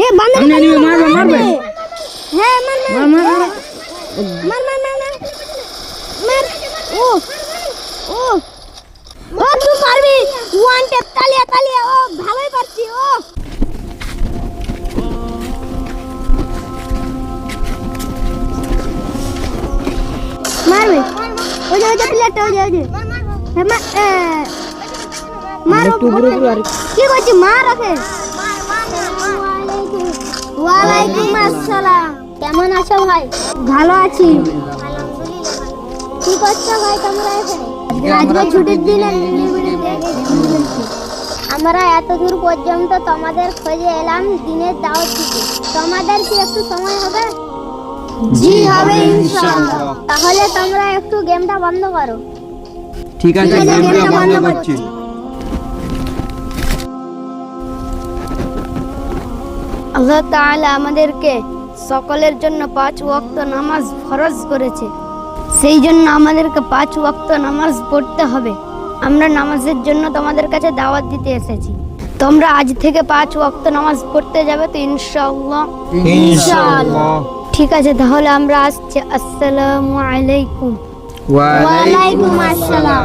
এ বান্দর সামনে নিবে মারবে মারবে হ্যাঁ মার মার মার মার। মার মার মার মার। মার। মার ও ও। ও তুই পারবি ওয়ান টেপ তালিয়া তালিয়া। ও ভালোই পারছি ও। মারবে। ওই যে ওই যে প্লেটটা ওই যে ওই যে। হ্যাঁ মার কি করছি মার ওকে। আসসালাম। কেমন আছো ভাই? ভালো আছি। কি করছ ভাই তোমরা এখানে? আজকে ছুটির দিনে আমরা এত দূর পর্যন্ত তোমাদের খোঁজে এলাম দিনের দাওয়াত দিতে তোমাদের কি একটু সময় হবে? জি হবে ইনশাআল্লাহ। তাহলে তোমরা একটু গেমটা বন্ধ করো। ঠিক আছে গেমটা বন্ধ করছি। আল্লাহ তাআলা আমাদেরকে সকলের জন্য পাঁচ ওয়াক্ত নামাজ ফরজ করেছে। সেই জন্য আমাদেরকে পাঁচ ওয়াক্ত নামাজ পড়তে হবে। আমরা নামাজের জন্য তোমাদের কাছে দাওয়াত দিতে এসেছি। তোমরা আজ থেকে পাঁচ ওয়াক্ত নামাজ পড়তে যাবে তো ইনশাআল্লাহ। ইনশাআল্লাহ। ঠিক আছে তাহলে আমরা আসছি। আসসালামু আলাইকুম। ওয়ালাইকুম আসসালাম।